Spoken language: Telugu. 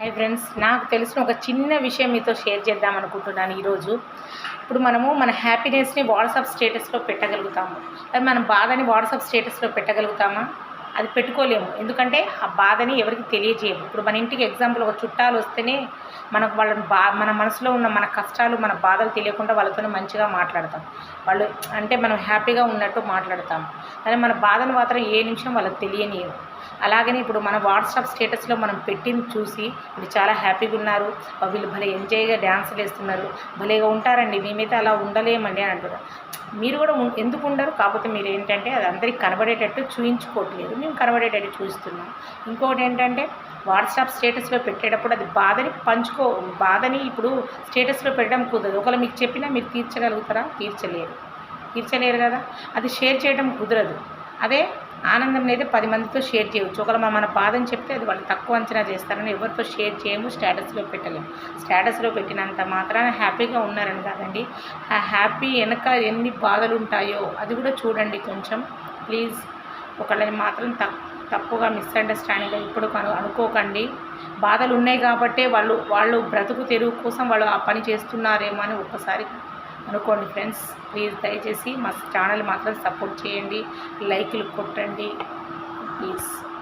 హాయ్ ఫ్రెండ్స్ నాకు తెలిసిన ఒక చిన్న విషయం మీతో షేర్ చేద్దాం అనుకుంటున్నాను ఈరోజు. ఇప్పుడు మనము మన హ్యాపీనెస్ని వాట్సాప్ స్టేటస్లో పెట్టగలుగుతాము. అది మన బాధని వాట్సాప్ స్టేటస్లో పెట్టగలుగుతామా? అది పెట్టుకోలేము. ఎందుకంటే ఆ బాధని ఎవరికి తెలియజేయము. ఇప్పుడు మన ఇంటికి ఎగ్జాంపుల్ ఒక చుట్టాలు వస్తేనే మనకు వాళ్ళని బా మన మనసులో ఉన్న మన కష్టాలు మన బాధలు తెలియకుండా వాళ్ళతో మంచిగా మాట్లాడతాం. వాళ్ళు అంటే మనం హ్యాపీగా ఉన్నట్టు మాట్లాడతాం కానీ మన బాధను మాత్రం ఏ నిమిషం వాళ్ళకి తెలియనియము అలాగని ఇప్పుడు మన వాట్సాప్ స్టేటస్లో మనం పెట్టింది చూసి వీళ్ళు చాలా హ్యాపీగా ఉన్నారు. వీళ్ళు భలే ఎంజాయ్గా డ్యాన్సులు వేస్తున్నారు. భలేగా ఉంటారండి. మేమైతే అలా ఉండలేమండి అని అంటున్నారు. మీరు కూడా ఎందుకు ఉండరు? కాకపోతే మీరు ఏంటంటే అది అందరికి కనబడేటట్టు చూయించుకోవట్లేదు. మేము కనబడేటట్టు చూస్తున్నాం. ఇంకోటి ఏంటంటే వాట్సాప్ స్టేటస్లో పెట్టేటప్పుడు అది బాధని పంచుకో బాధని ఇప్పుడు స్టేటస్లో పెట్టడం కుదరదు. ఒకవేళ మీకు చెప్పినా మీరు తీర్చగలుగుతారా? తీర్చలేరు. తీర్చలేరు కదా? అది షేర్ చేయడం కుదరదు. అదే ఆనందం అయితే పది మందితో షేర్ చేయవచ్చు. ఒకవేళ మన- మన బాధని చెప్తే అది వాళ్ళు తక్కువ అంచనా చేస్తారని ఎవరితో షేర్ చేయము స్టేటస్లో పెట్టలేము. స్టేటస్లో పెట్టినంత మాత్రాన హ్యాపీగా ఉన్నారని కాదండి. ఆ హ్యాపీ వెనక ఎన్ని బాధలు ఉంటాయో అది కూడా చూడండి కొంచెం. ప్లీజ్ ఒకళ్ళని మాత్రం తప్ తప్పుగా మిస్అండర్స్టాండింగ్ ఇప్పుడు అనుకోకండి. బాధలు ఉన్నాయి కాబట్టే వాళ్ళు వాళ్ళు బ్రతుకు తెరువు కోసం వాళ్ళు ఆ పని చేస్తున్నారేమో అని ఒక్కసారి అనుకోండి ఫ్రెండ్స్ ప్లీజ్ దయచేసి మా ఛానల్ మాత్రం సపోర్ట్ చేయండి లైక్లు కొట్టండి ప్లీజ్